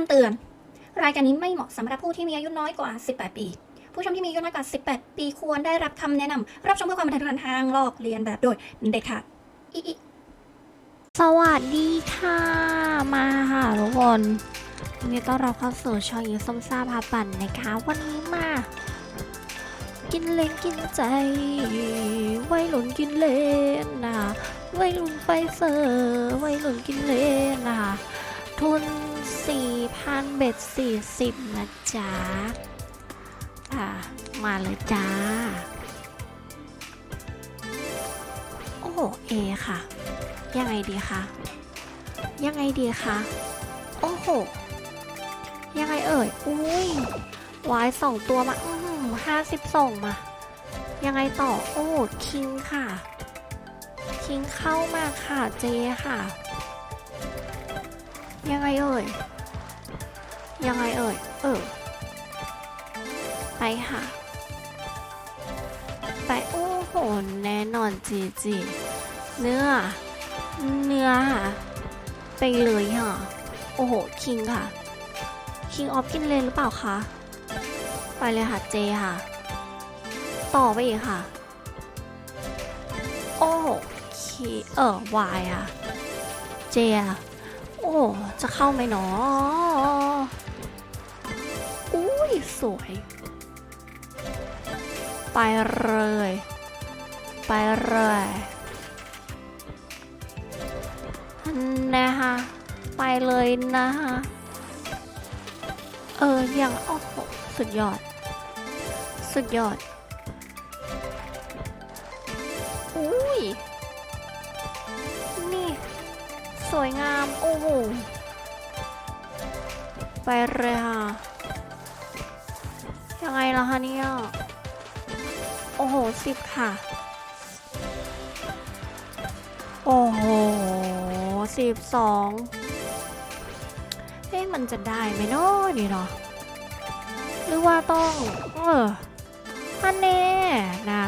ำเตือน รายการนี้ไม่เหมาะสำหรับผู้ที่มีอายุน้อยกว่า 18 ปี ผู้ชมที่มีอายุน้อยกว่า 18 ปีควรได้รับคำแนะนำรับชมเพื่อความบันเทิงทางลอกเลียนแบบโดยเด็ดขาดอิอิสวัสดีค่ะ มาค่ะทุกคนยินดีต้อนรับเข้าสู่ช่องยีส้มซ่าพาปั่นนะคะ วันนี้มา กินเลนกินใจวัยรุ่นกินเลนนะคะวัยรุ่นไปเซอร์วัยรุ่นกินเลนนะคะ ทุน 4,000 เบ็ด 40 นะจ๊ะ อะมาเลยจ้า โอ้โหเอค่ะ ยังไงดีคะ ยังไงดีคะ โอ้โห ยังไงเอ่ย อุ้ยวายสองตัวมา อืมห้าสิบส่งมา ยังไงต่อ โอ้ คิงค่ะ คิงเข้ามาค่ะ เจค่ะ ยังไงเอ่ย ยังไงเอ่ย เออ ไปค่ะ ไป โอ้โห แน่นอนจีจีเนื้อ เนื้อค่ะ ไปเลยค่ะ โอ้โห คิงค่ะ คิงออฟกินเลนหรือเปล่าคะ ไปเลยค่ะ เจค่ะ ต่อไปอีกค่ะ โอ้โหคีเออวายอะ เจอะ อ้จะเข้าไหมเนาะอุ้ย สวย ไปเลย ไปเลยนะคะไปเลยนะคะเออยังโอ้โหสุดยอด สุดยอด อุ้ย สวยงาม โอ้โห ไปเลยค่ะยังไงล่ะคะเนี่ย โอ้โหสิบค่ะ โอ้โหสิบสองเอ๊ะมันจะได้ไหมเนาะนี่เนาะหรือว่าต้อง เอออันแน่นะ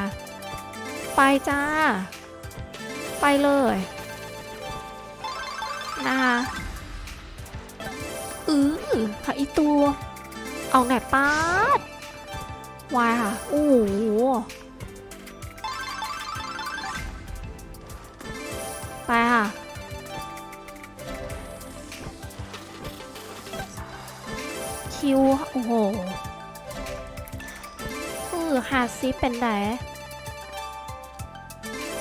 ไปจ้า ไปเลย นะคะอือค่ะอีตัว เอาไหนป้าดวายค่ะ โอ้โหไปค่ะ คิว โอ้โหเออหาซิเป็นไหน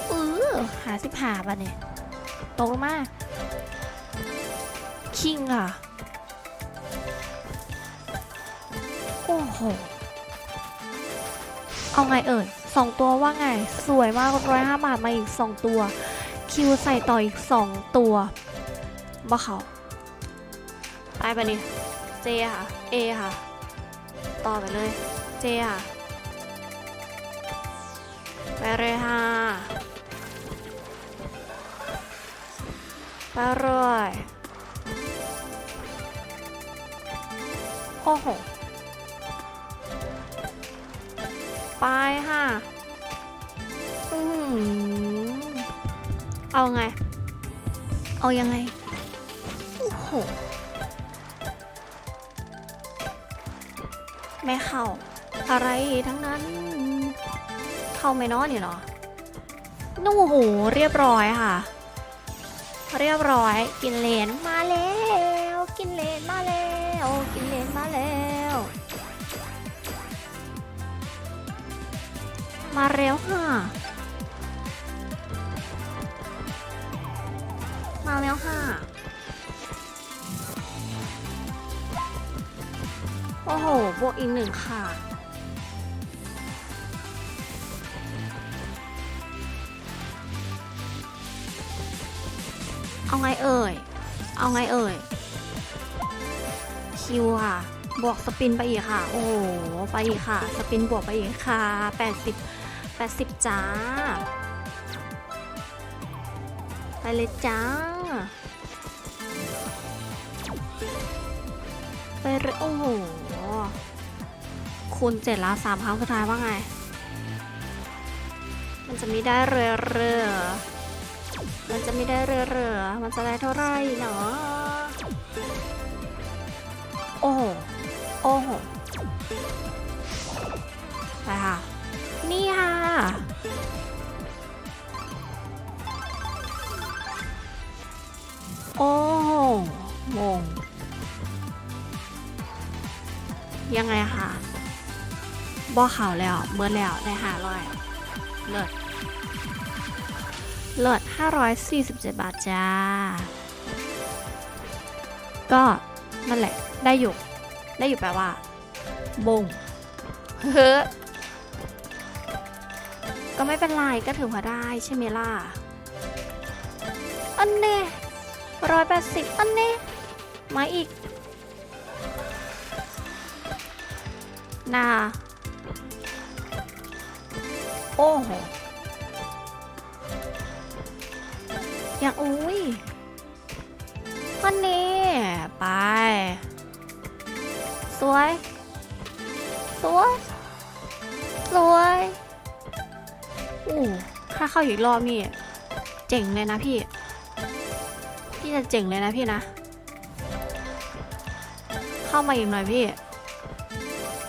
เออหาสิบหาป่ะเนี่ย ตกมา คิงอะ โอ้โห เอาไงเอ่ยสองตัวว่าไง สวยมากร้อยห้าบาทมาอีกสองตัว คิวใส่ต่ออีกสองตัวบ่เขาไปไปนี่เจค่ะ เอค่ะ ต่อไปเลย เจค่ะ ไปเลยค่ะไปเลย อ้โห ไปค่ะอืมเอาไง เอายังไง โอ้โห ไม่เข้า อะไรทั้งนั้น เข้าไม่นอนอยู่เนาะนู่โห เรียบร้อยค่ะ เรียบร้อย กินเลนมาแล้ว เลนมาแล้ว มาเร็วค่ะ มาแล้วค่ะ โอ้โห บวกอีกหนึ่งค่ะเอาไงเอ่ย เอาไงเอ่ย คิวค่ะ บวกสปินไปอีกค่ะ โอ้โห ไปอีกค่ะ สปินบวกไปอีกค่ะ 80 80 จ้า ไปเลยจ้า ไปเลยโอ้โห คูณเจ็ดแล้วสามครั้งสุดท้ายว่าไง มันจะไม่ได้เรือเรือมันจะไม่ได้เรือเรือมันจะได้เท่าไหร่เนาะ โอ้โห โอ้โหไปค่ะ นี่ค่ะ โอ้โหงง ยังไงคะบ่อข่าวแล้วเมื่อแล้วได้ห้าร้อยเลิศเลิศ547 บาทจ้า ก็ นั่นแหละ ได้อยู่ ได้อยู่แปลว่าบงเฮ้อก็ไม่เป็นไรก็ถือว่าได้ใช่ไหมล่ะ อันเน่ร้อยแปดสิบอันเน่มาอีก นาโอ้โหอยากอุ้ย อันนี้ ไป สวย สวย สวยอู้ถ้าเข้าอีกรอบนี่ เจ๋งเลยนะพี่ พี่จะเจ๋งเลยนะพี่นะ เข้ามาอีกหน่อยพี่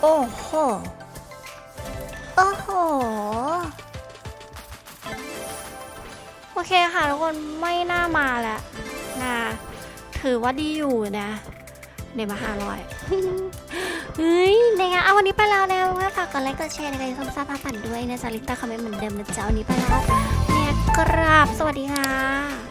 โอ้โห โอ้โหโอเคค่ะทุกคนไม่น่ามาแล้วนะ ถือว่าดีอยู่นะ ในมาหาลอยเฮ้ยในงานเอาวันนี้ไปแล้วนะว่าฝากกดไลค์กดแชร์ในการชมซาพาปันด้วยนะจ๊ะลิต้าคอมเมนต์เหมือนเดิมนะจ๊ะวันนี้ไปแล้วเนี่ยกราบสวัสดีค่ะ